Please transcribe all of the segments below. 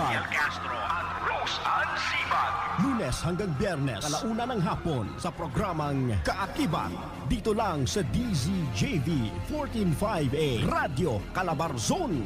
Kaakibat. Castro at Rose Ann Sibat. Lunes hanggang Biyernes, alauna ng hapon sa programang Kaakibat. Dito lang sa DZJV 145A Radio Calabarzon.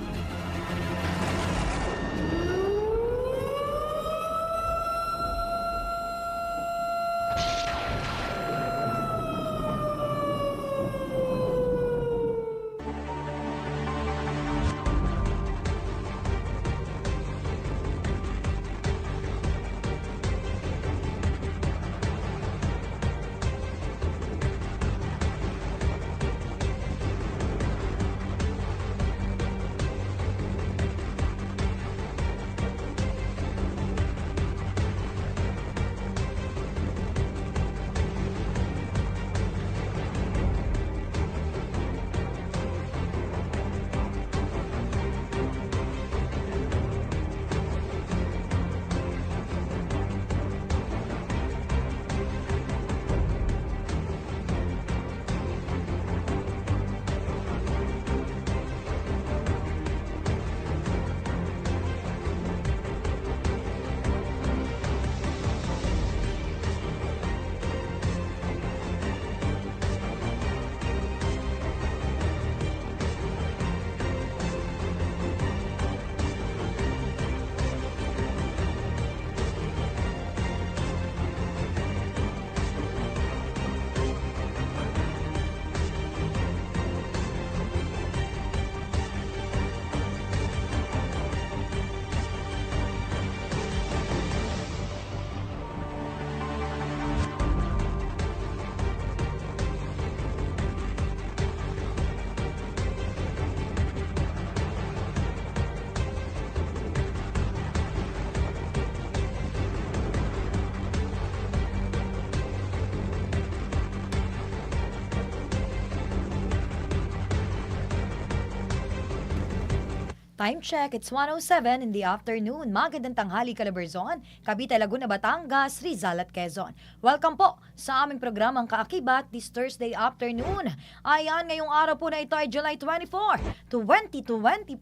Time check, it's 107 in the afternoon. Magandang tanghali, Calabarzon, Cavite, Laguna, Batangas, Rizal at Quezon. Welcome po sa aming programang Kaakibat this Thursday afternoon. Ayan, ngayong araw po na ito ay July 24, 2025.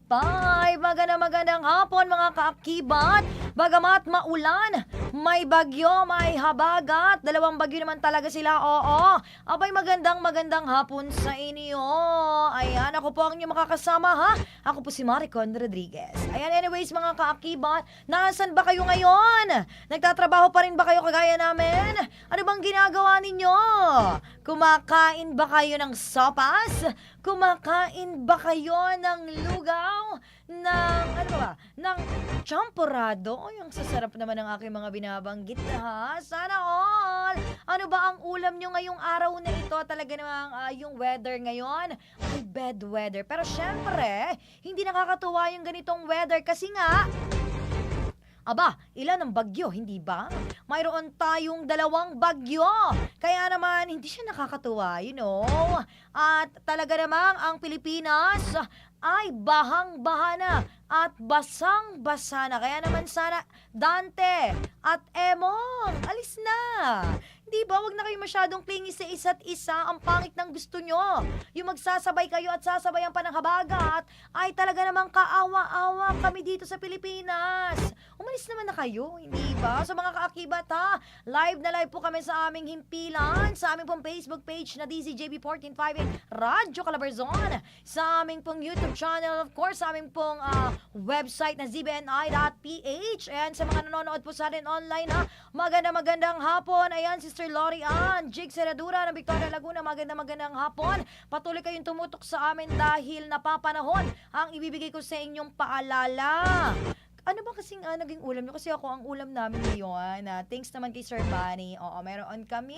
Magandang magandang hapon mga kaakibat. Bagamat maulan, may bagyo, may habagat. Dalawang bagyo naman talaga sila, oo. Abay, magandang magandang hapon sa inyo. Ayan, ako po ang inyong makakasama ha. Ako po si Maricon Rodriguez. Ayan, anyways mga kaakibat, nasan ba kayo ngayon? Nagtatrabaho pa rin ba kayo kagaya namin? Ano bang ginagawa ninyo? Kumakain ba kayo ng sopas? Kumakain ba kayo ng lugaw? Ng, ano ba? Ng champurado? O, yung sasarap naman ng aking mga binabanggit na ha. Sana all! Ano ba ang ulam nyo ngayong araw na ito? Talaga namang ah, yung weather ngayon ay bad weather. Pero syempre, hindi nakakatuwa yung ganitong weather kasi nga, Aba, ilan ang bagyo, hindi ba? Mayroon tayong dalawang bagyo. Kaya naman, hindi siya nakakatuwa, you know. At talaga namang ang Pilipinas ay bahang-baha na at basang-basa na. Kaya naman sana, Dante at Emong, alis na. Di ba? Huwag na kayo masyadong clingy sa isa't isa. Ang pangit ng gusto nyo. Yung magsasabay kayo at sasabayan pa ng habagat ay talaga namang kaawa-awa kami dito sa Pilipinas. Umalis naman na kayo, hindi ba? Sa mga kaakibat ha, live na live po kami sa aming himpilan, sa aming pong Facebook page na DZJB1458 Radyo Calabarzon, sa aming pong YouTube channel, of course, sa aming pong ah, website na zbni.ph. Ayan, sa mga nanonood po sa atin online ha, maganda magandang hapon. Ayan, Sister Lori Ann, Jig Seradura ng Victoria Laguna, maganda magandang hapon. Patuloy kayong tumutok sa amin dahil napapanahon ang ibibigay ko sa inyong paalala. Ano ba kasing ah, naging ulam nyo? Kasi ako ang ulam namin ngayon. ah, thanks naman kay Sir Bunny. Oo, meron kami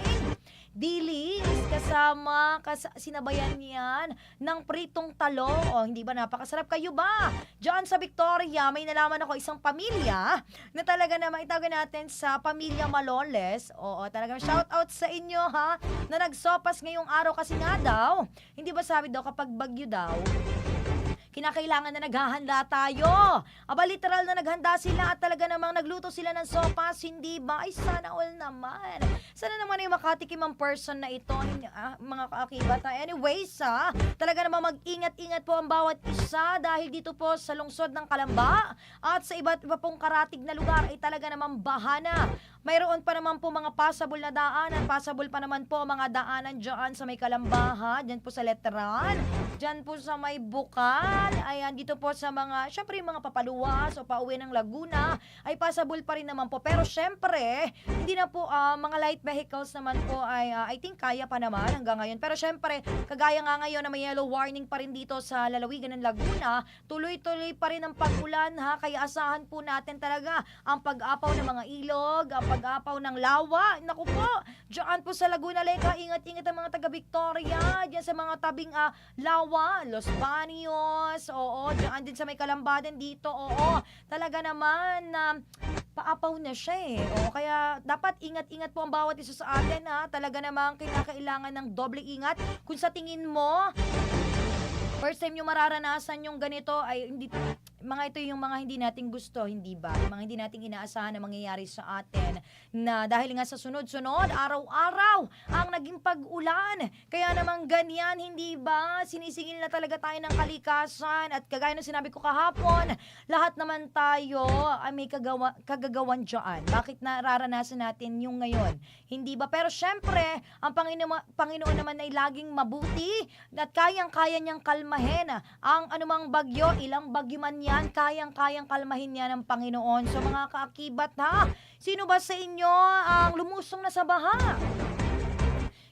dilis kasama kas sinabayan niyan ng pritong talong. O, hindi ba napakasarap kayo ba? Diyan sa Victoria, may nalaman ako isang pamilya na talaga na maitawagan natin sa pamilya Maloles. Oo, talagang shout out sa inyo ha, na nagsopas ngayong araw kasi nga daw. Hindi ba sabi daw kapag bagyo daw, kinakailangan na naghahanda tayo. Aba, literal na naghanda sila at talaga namang nagluto sila ng sopas, hindi ba? Ay, sana all naman. Sana naman ay makatikim ang person na ito, ah, mga kaakibat. Ah, Anyways, ha, talaga namang mag-ingat-ingat po ang bawat isa dahil dito po sa lungsod ng Kalamba at sa iba't iba pong karatig na lugar ay talaga namang bahana. Mayroon pa naman po mga passable na daanan, passable pa naman po mga daanan dyan sa may Kalambaha, dyan po sa Letran, dyan po sa may Bukal, ayan, dito po sa mga, syempre yung mga papaluwas o pauwi ng Laguna, ay passable pa rin naman po. Pero syempre, hindi na po ah, mga light vehicles naman po ay, ah, I think kaya pa naman hanggang ngayon. Pero syempre, kagaya nga ngayon na may yellow warning pa rin dito sa lalawigan ng Laguna, tuloy-tuloy pa rin ang pag-ulan ha, kaya asahan po natin talaga ang pag-apaw ng mga ilog, ang pag-apaw ng lawa. Naku po, dyan po sa Laguna Leka, ingat-ingat ang mga taga-Victoria, dyan sa mga tabing ah, lawa, Los Baños, oo, dyan din sa may Kalambadan dito, oo. Talaga naman na paapaw na siya eh. O, kaya dapat ingat-ingat po ang bawat isa sa atin ha. Talaga namang kinakailangan ng doble ingat. Kung sa tingin mo, first time yung mararanasan yung ganito ay hindi mga ito yung mga hindi nating gusto, hindi ba? Yung mga hindi nating inaasahan na mangyayari sa atin na dahil nga sa sunod-sunod, araw-araw ang naging pag-ulan. Kaya naman ganyan, hindi ba? Sinisingil na talaga tayo ng kalikasan at kagaya ng sinabi ko kahapon, lahat naman tayo ay may kagawa, kagagawan dyan. Bakit nararanasan natin yung ngayon? Hindi ba? Pero syempre, ang Panginoon, Panginoon naman ay laging mabuti at kayang-kaya niyang kalmahin ang anumang bagyo, ilang bagyo man yan, kayang-kayang kalmahin niya ng Panginoon. So mga kaakibat ha, sino ba sa inyo ang lumusong na sa baha?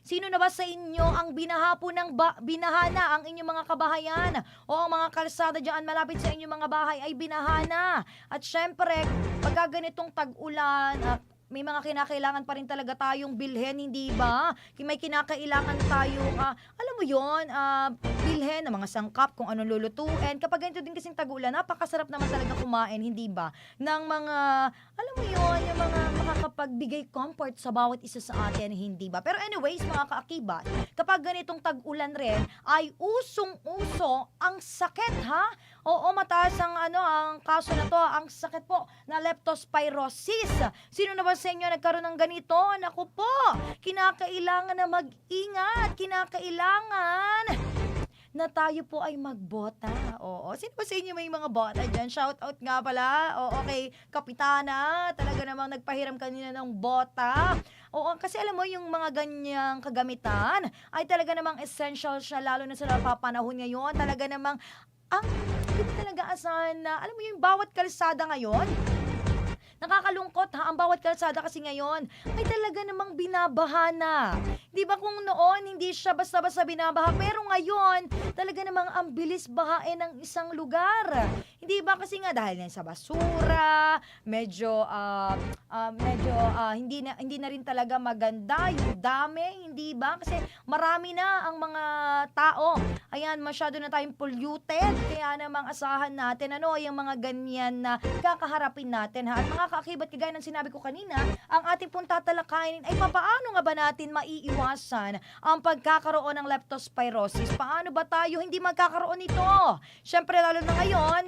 Sino na ba sa inyo ang binaha po ng ba- binahana ang inyong mga kabahayan o ang mga kalsada dyan malapit sa inyong mga bahay ay binahana? At syempre, pagka ganitong tag-ulan, ah, may mga kinakailangan pa rin talaga tayong bilhin, hindi ba? May kinakailangan tayong, ah, alam mo yon ah, bilhin ng mga sangkap kung anong lulutuin. Kapag ganito din kasing tag-ulan, napakasarap naman talaga kumain, hindi ba? Ng mga, alam mo yon yung mga makakapagbigay comfort sa bawat isa sa atin, hindi ba? Pero anyways, mga kaakibat, kapag ganitong tag-ulan rin, ay usong-uso ang sakit, ha? Oo, mataas ang ano, ang kaso na to, ang sakit po na leptospirosis. Sino na ba sa inyo nagkaroon ng ganito? Naku po, kinakailangan na mag-ingat, kinakailangan na tayo po ay magbota. Oo. Sino ba sa inyo may mga bota dyan? Shout out nga pala. Oo, kay Kapitana. Talaga namang nagpahiram kanina ng bota. Oo, kasi alam mo yung mga ganyang kagamitan ay talaga namang essential siya lalo na sa napapanahon ngayon. Talaga namang ang hindi talaga asahan na, alam mo yung bawat kalsada ngayon, Nakakalungkot ha, ang bawat kalsada kasi ngayon ay talaga namang binabaha Di ba kung noon hindi siya basta-basta binabaha, pero ngayon talaga namang ang bilis bahain ng isang lugar. Hindi ba kasi nga dahil na sa basura, medyo ah, ah, medyo ah, hindi na hindi na rin talaga maganda yung dami, hindi ba? Kasi marami na ang mga tao. Ayan, masyado na tayong polluted. Kaya namang asahan natin ano yung mga ganyan na kakaharapin natin ha. At mga kaakibat kagaya ng sinabi ko kanina, ang ating pong tatalakayin ay papaano nga ba natin maiiwasan ang pagkakaroon ng leptospirosis? Paano ba tayo hindi magkakaroon nito? Syempre lalo na ngayon,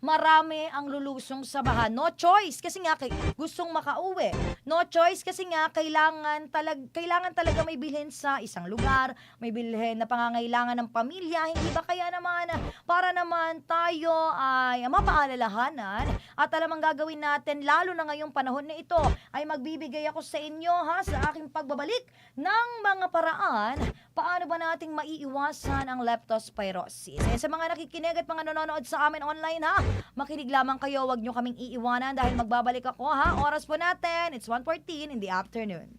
marami ang lulusong sa baha. No choice kasi nga kay gustong makauwi. No choice kasi nga kailangan talag kailangan talaga may bilhin sa isang lugar, may bilhin na pangangailangan ng pamilya. Hindi ba kaya naman para naman tayo ay mapaalalahanan at alam ang gagawin natin lalo na ngayong panahon na ito ay magbibigay ako sa inyo ha sa aking pagbabalik ng mga paraan paano ba nating maiiwasan ang leptospirosis. Eh, sa mga nakikinig at mga nanonood sa amin online ha, makinig lamang kayo, wag nyo kaming iiwanan dahil magbabalik ako ha. Oras po natin, it's 1.14 in the afternoon.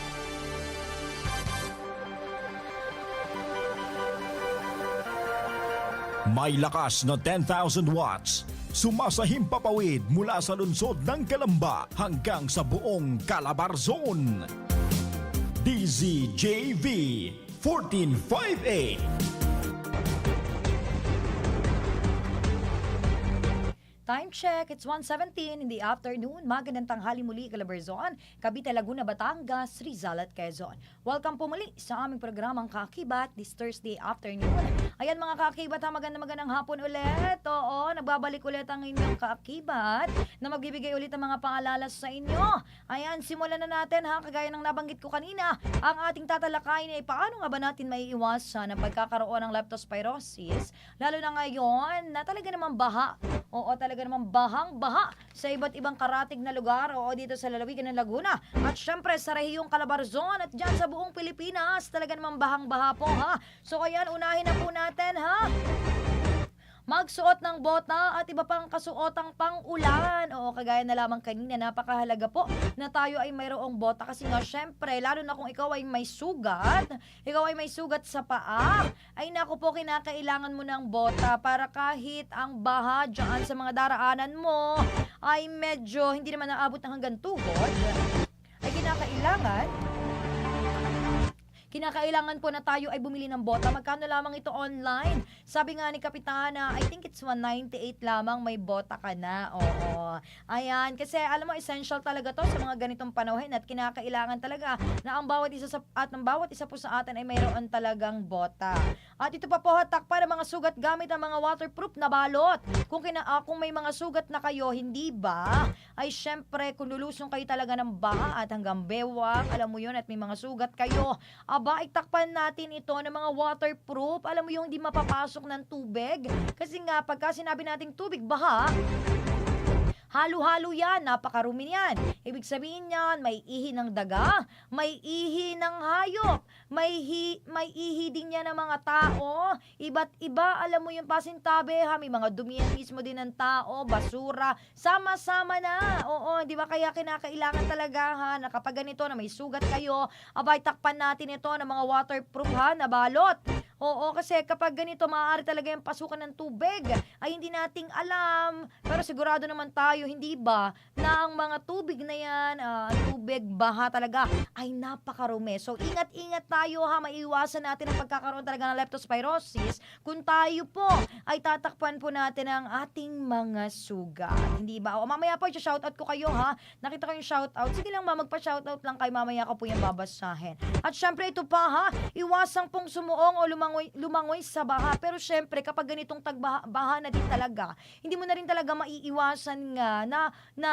May lakas na 10,000 watts. Sumasahim papawid mula sa lungsod ng Kalamba hanggang sa buong Calabarzon. DZJV 1458 Time check, it's 1.17 in the afternoon. Magandang tanghali muli, Calabarzon, Cavite, Laguna, Batangas, Rizal at Quezon. Welcome po muli sa aming programang Kakibat this Thursday afternoon. Ayan mga Kakibat, ha, magandang magandang hapon ulit. Oo, nagbabalik ulit ang inyong Kakibat na magbibigay ulit ng mga paalala sa inyo. Ayan, simulan na natin ha, kagaya ng nabanggit ko kanina. Ang ating tatalakayin ay paano nga ba natin may iwasan ang pagkakaroon ng leptospirosis, lalo na ngayon na talaga namang baha Oo, talaga namang bahang-baha sa iba't ibang karatig na lugar. Oo, dito sa lalawigan ng Laguna. At syempre sa rehiyong Calabarzon at dyan sa buong Pilipinas. Talaga namang bahang-baha po ha. So ayan, unahin na po natin ha magsuot ng bota at iba pang kasuotang pang-ulan. Oo, kagaya na lamang kanina, napakahalaga po na tayo ay mayroong bota kasi nga syempre, lalo na kung ikaw ay may sugat, ikaw ay may sugat sa paa, ay naku po, kinakailangan mo ng bota para kahit ang baha dyan sa mga daraanan mo ay medyo hindi naman naabot ng hanggang tuhod, ay kinakailangan Kinakailangan po na tayo ay bumili ng bota. Magkano lamang ito online? Sabi nga ni Kapitana, I think it's 198 lamang may bota ka na. Oo. Ayan. Kasi alam mo, essential talaga to sa mga ganitong panahon at kinakailangan talaga na ang bawat isa sa, at ang bawat isa po sa atin ay mayroon talagang bota. At ito pa po hatak para mga sugat gamit ang mga waterproof na balot. Kung, kina, uh, kung may mga sugat na kayo, hindi ba? Ay syempre, kung lulusong kayo talaga ng baha at hanggang bewang, alam mo yun, at may mga sugat kayo, aba, itakpan natin ito ng mga waterproof. Alam mo yung hindi mapapasok ng tubig. Kasi nga, pagka sinabi nating tubig, baha, Halo-halo yan, napakarumi yan. Ibig sabihin yan, may ihi ng daga, may ihi ng hayop, may, hi, may ihi din yan ng mga tao. Iba't iba, alam mo yung pasintabi ha, may mga dumi mismo din ng tao, basura, sama-sama na. Oo, di ba kaya kinakailangan talaga ha, na kapag ganito na may sugat kayo, abay takpan natin ito ng mga waterproof ha, na balot. Oo, kasi kapag ganito, maaari talaga yung pasukan ng tubig. Ay hindi nating alam. Pero sigurado naman tayo, hindi ba, na ang mga tubig na yan, ah, tubig, baha talaga, ay napakarumi. So, ingat-ingat tayo ha, maiwasan natin ang pagkakaroon talaga ng leptospirosis kung tayo po ay tatakpan po natin ang ating mga sugat. Hindi ba? O mamaya po, shoutout ko kayo ha. Nakita ko yung shoutout. Sige lang ma, magpa-shoutout lang kayo. Mamaya ko po yung babasahin. At syempre, ito pa ha, iwasang pong sumuong o lumangoy, lumangoy sa baha. Pero syempre, kapag ganitong tagbaha na din talaga, hindi mo na rin talaga maiiwasan nga na, na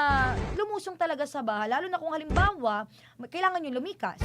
lumusong talaga sa baha. Lalo na kung halimbawa, kailangan nyo lumikas.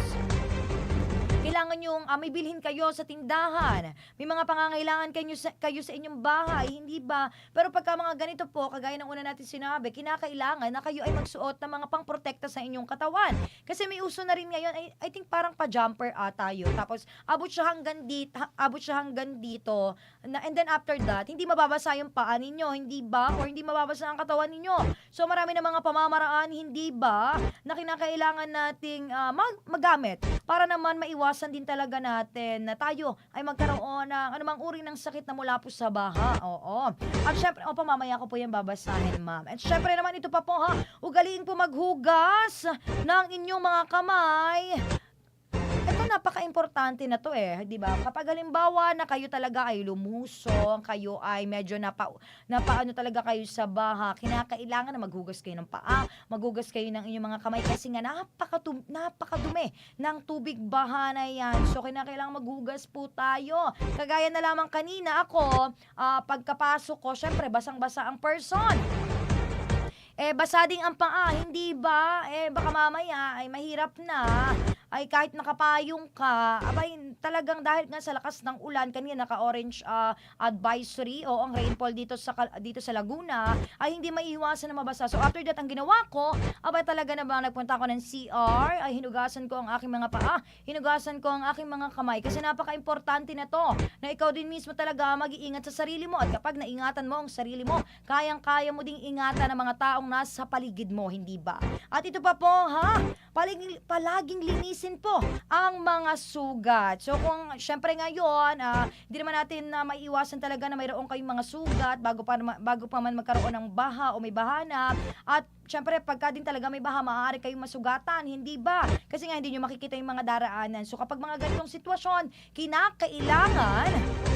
Kailangan yung uh, may bilhin kayo sa tindahan. May mga pangangailangan kayo sa, kayo sa inyong bahay, hindi ba? Pero pagka mga ganito po, kagaya ng una natin sinabi, kinakailangan na kayo ay magsuot ng mga pangprotekta sa inyong katawan. Kasi may uso na rin ngayon, I, I think parang pa-jumper ata yun. Tapos abot siya hanggang dito, abot siya hanggang dito. Na, and then after that, hindi mababasa yung paa ninyo, hindi ba? Or hindi mababasa ang katawan ninyo. So marami na mga pamamaraan, hindi ba? Na kinakailangan nating uh, mag- magamit para naman maiwasan din talaga natin na tayo ay magkaroon ng anumang uri ng sakit na mula po sa baha. Oo. At syempre, opo, mamaya ko po yung babasahin, ma'am. At syempre naman, ito pa po ha, ugaliin po maghugas ng inyong mga kamay napaka-importante na to eh, 'di ba? Kapag halimbawa na kayo talaga ay lumusong, kayo ay medyo napa napaano talaga kayo sa baha, kinakailangan na maghugas kayo ng paa, maghugas kayo ng inyong mga kamay kasi nga napaka napakadumi ng tubig baha na yan. So kinakailangan maghugas po tayo. Kagaya na lamang kanina ako, uh, pagkapasok ko, syempre basang-basa ang person eh basa ding ang paa, hindi ba? Eh baka mamaya ay mahirap na ay kahit nakapayong ka, abay talagang dahil nga sa lakas ng ulan, kanina naka-orange ah, advisory o ang rainfall dito sa dito sa Laguna ay hindi maiiwasan na mabasa. So after that ang ginawa ko, abay talaga na ba nagpunta ako ng CR, ay hinugasan ko ang aking mga paa, hinugasan ko ang aking mga kamay kasi napaka-importante na to na ikaw din mismo talaga mag-iingat sa sarili mo at kapag naingatan mo ang sarili mo, kayang-kaya mo ding ingatan ang mga taong nasa paligid mo, hindi ba? At ito pa po, ha? Palaging, palaging linisin po ang mga sugat. So kung syempre ngayon, ah, hindi naman natin na maiiwasan talaga na mayroon kayong mga sugat bago pa, bago pa man magkaroon ng baha o may bahana. At syempre pagka din talaga may baha, maaari kayong masugatan, hindi ba? Kasi nga hindi nyo makikita yung mga daraanan. So kapag mga ganitong sitwasyon, kinakailangan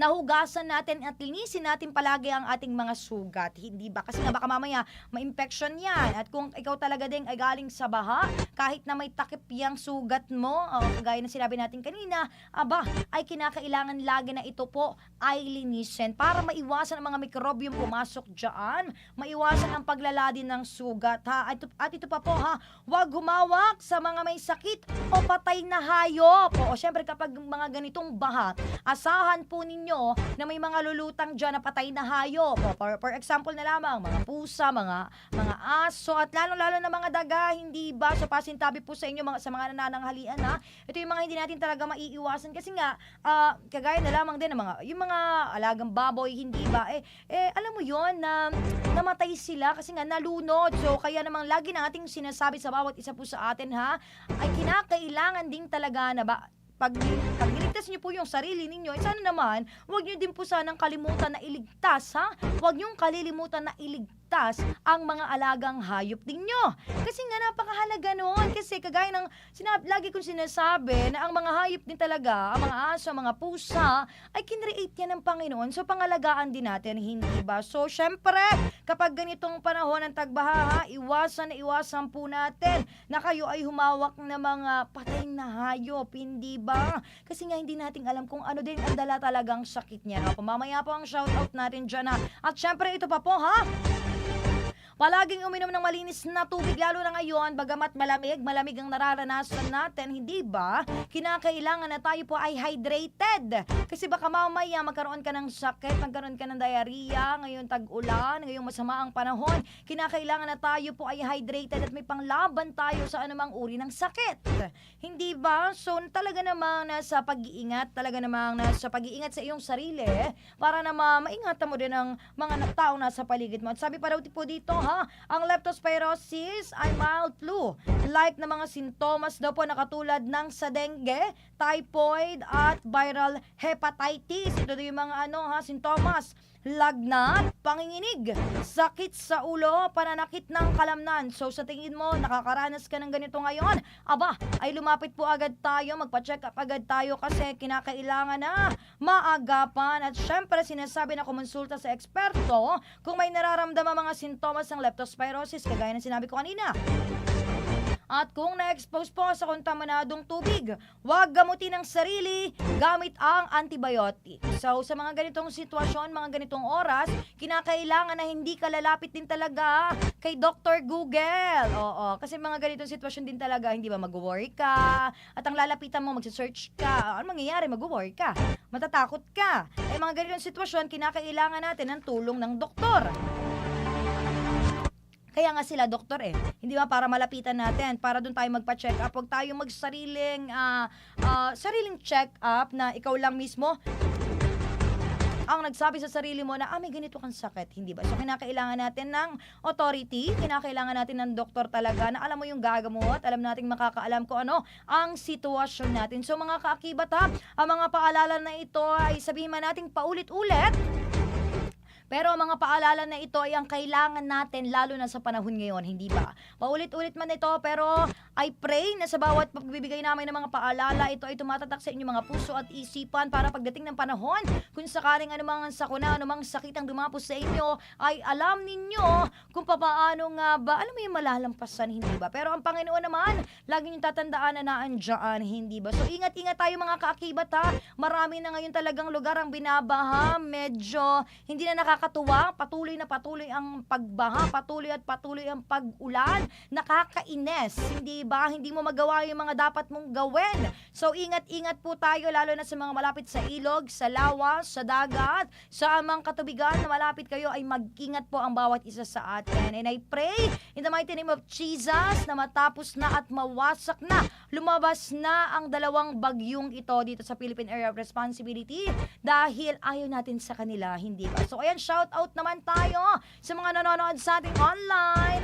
nahugasan natin at linisin natin palagi ang ating mga sugat. Hindi ba? Kasi nga baka mamaya ma-infection yan. At kung ikaw talaga din ay galing sa baha, kahit na may takip yung sugat mo, o kagaya na sinabi natin kanina, aba, ay kinakailangan lagi na ito po ay linisin para maiwasan ang mga mikrobyong pumasok dyan, maiwasan ang paglala din ng sugat. Ha? At, at ito pa po ha, huwag humawak sa mga may sakit o patay na hayop. O syempre kapag mga ganitong baha, asahan po ninyo na may mga lulutang dyan na patay na hayop. For, for example na lamang, mga pusa, mga mga aso, at lalo-lalo na mga daga, hindi ba? So pasintabi po sa inyo mga, sa mga nanananghalian ha. Ito yung mga hindi natin talaga maiiwasan kasi nga, ah, kagaya na lamang din ng mga, yung mga alagang baboy, hindi ba? Eh, eh alam mo yon na namatay sila kasi nga nalunod. So kaya namang lagi na ating sinasabi sa bawat isa po sa atin ha, ay kinakailangan din talaga na ba pag, pag niligtas niyo po yung sarili ninyo, eh, sana naman, huwag niyo din po sanang kalimutan na iligtas, ha? Huwag niyong kalilimutan na iligtas ang mga alagang hayop ninyo. Kasi nga napakahalaga noon. Kasi kagaya ng sinab lagi kong sinasabi na ang mga hayop din talaga, ang mga aso, mga pusa, ay kinreate yan ng Panginoon. So pangalagaan din natin, hindi ba? So syempre, kapag ganitong panahon ng tagbaha, ha, iwasan na iwasan po natin na kayo ay humawak ng mga patay na hayop, hindi ba? Kasi nga hindi natin alam kung ano din ang dala talagang sakit niya. Ako, mamaya po ang shoutout natin dyan ha. At syempre ito pa po ha, Palaging uminom ng malinis na tubig lalo na ngayon bagamat malamig, malamig ang nararanasan natin, hindi ba? Kinakailangan na tayo po ay hydrated. Kasi baka mamaya magkaroon ka ng sakit, magkaroon ka ng diarrhea, ngayon tag-ulan, ngayong masama ang panahon. Kinakailangan na tayo po ay hydrated at may panglaban tayo sa anumang uri ng sakit. Hindi ba? So talaga namang nasa pag-iingat, talaga namang nasa pag-iingat sa iyong sarili para na ma- maingatan mo din ang mga tao nasa paligid mo. At sabi pa raw po dito, ha, ang leptospirosis ay mild flu. Like na mga sintomas daw po na katulad ng sa dengue, typhoid, at viral hepatitis. Ito yung mga ano ha, sintomas. Lagnat, panginginig, sakit sa ulo, pananakit ng kalamnan. So sa tingin mo, nakakaranas ka ng ganito ngayon? Aba, ay lumapit po agad tayo, magpa-check up agad tayo kasi kinakailangan na maagapan. At syempre, sinasabi na kumonsulta sa eksperto kung may nararamdaman mga sintomas ng leptospirosis, kagaya ng sinabi ko kanina. At kung na-expose po sa kontaminadong tubig, huwag gamutin ang sarili gamit ang antibiotic. So, sa mga ganitong sitwasyon, mga ganitong oras, kinakailangan na hindi ka lalapit din talaga kay Dr. Google. Oo, kasi mga ganitong sitwasyon din talaga, hindi ba mag-worry ka, at ang lalapitan mo, magsa-search ka, ano mangyayari, mag-worry ka, matatakot ka. Eh, mga ganitong sitwasyon, kinakailangan natin ng tulong ng doktor. Nga sila doktor eh. Hindi ba para malapitan natin, para doon tayo magpa-check up, huwag tayo magsariling ah, ah, sariling check up na ikaw lang mismo ang nagsabi sa sarili mo na, ah, may ganito kang sakit, hindi ba? So, kinakailangan natin ng authority, kinakailangan natin ng doktor talaga na alam mo yung gagamot, alam nating makakaalam kung ano ang sitwasyon natin. So, mga kaakibat ha, ang mga paalala na ito ay sabihin man nating paulit-ulit, pero mga paalala na ito ay ang kailangan natin lalo na sa panahon ngayon, hindi ba? Paulit-ulit man ito pero I pray na sa bawat pagbibigay namin ng mga paalala, ito ay tumatatak sa inyong mga puso at isipan para pagdating ng panahon, kung sakaling anumang sakuna, anumang sakit ang dumapos sa inyo, ay alam ninyo kung papaano nga ba, alam mo yung malalampasan, hindi ba? Pero ang Panginoon naman, lagi niyong tatandaan na naandyan, hindi ba? So ingat-ingat tayo mga kaakibat ha. Marami na ngayon talagang lugar ang binabaha, medyo hindi na nakaka nakakatuwa, patuloy na patuloy ang pagbaha, patuloy at patuloy ang pag-ulan. Nakakainis, hindi ba? Hindi mo magawa yung mga dapat mong gawin. So ingat-ingat po tayo lalo na sa mga malapit sa ilog, sa lawas, sa dagat, sa amang katubigan na malapit kayo ay mag-ingat po ang bawat isa sa atin. And I pray in the mighty name of Jesus na matapos na at mawasak na, lumabas na ang dalawang bagyong ito dito sa Philippine Area of Responsibility dahil ayaw natin sa kanila, hindi ba? So ayan, shout out naman tayo sa mga nanonood sa ating online.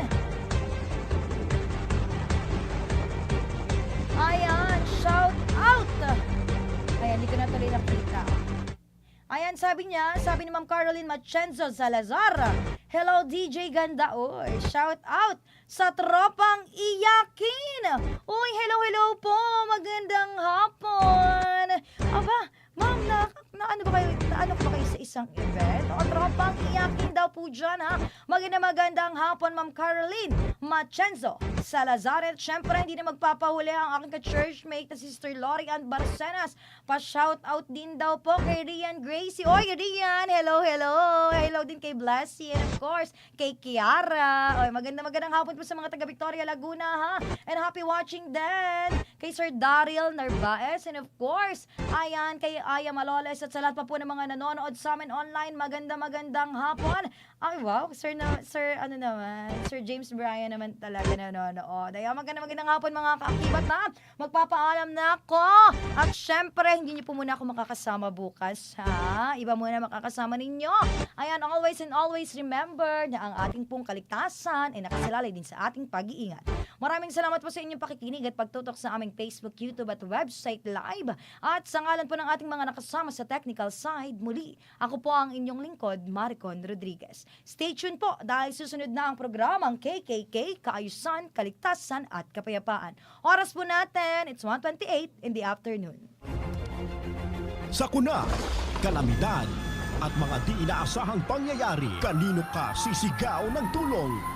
Ayan, shout out! Ayan, hindi ko na tuloy nakita. Ayan, sabi niya, sabi ni Ma'am Caroline Machenzo Salazar, Hello DJ Ganda, oy, shout out sa tropang iyakin. Uy, hello, hello po, magandang hapon. Aba, ma'am, na, na ano ba kayo, na ano ba kayo sa isang event? O tropang iyakin daw po dyan, ha? Magandang magandang hapon, Ma'am Caroline Machenzo Salazar. At syempre, hindi na magpapahuli ang aking ka-churchmate na Sister Lori Ann Barcenas. Pa-shout out din daw po kay Rian Gracie. Oy, Rian! Hello, hello! Hello din kay Blessy and of course, kay Kiara. Oy, maganda magandang hapon po sa mga taga Victoria Laguna, ha? And happy watching din kay Sir Daryl Narvaez and of course, ayan, kay Aya Maloles at sa lahat pa po ng mga nanonood sa amin online. Maganda magandang hapon. Ay, wow, Sir, na, Sir, ano naman, Sir James Bryan naman talaga nanonood. Ay, maganda magandang hapon mga kaakibat na. Magpapaalam na ako. At syempre, hindi niyo po muna ako makakasama bukas, ha? Iba muna makakasama ninyo. Ayan, always and always remember na ang ating pong kaligtasan ay nakasalalay din sa ating pag-iingat. Maraming salamat po sa inyong pakikinig at pagtutok sa aming Facebook, YouTube at website live. At sa ngalan po ng ating mga nakasama sa technical side, muli, ako po ang inyong lingkod, Maricon Rodriguez. Stay tuned po dahil susunod na ang programang KKK, Kaayusan, Kaligtasan at Kapayapaan. Oras po natin, it's 1.28 in the afternoon. Sakuna, kalamidad, at mga di inaasahang pangyayari. Kanino ka sisigaw ng tulong?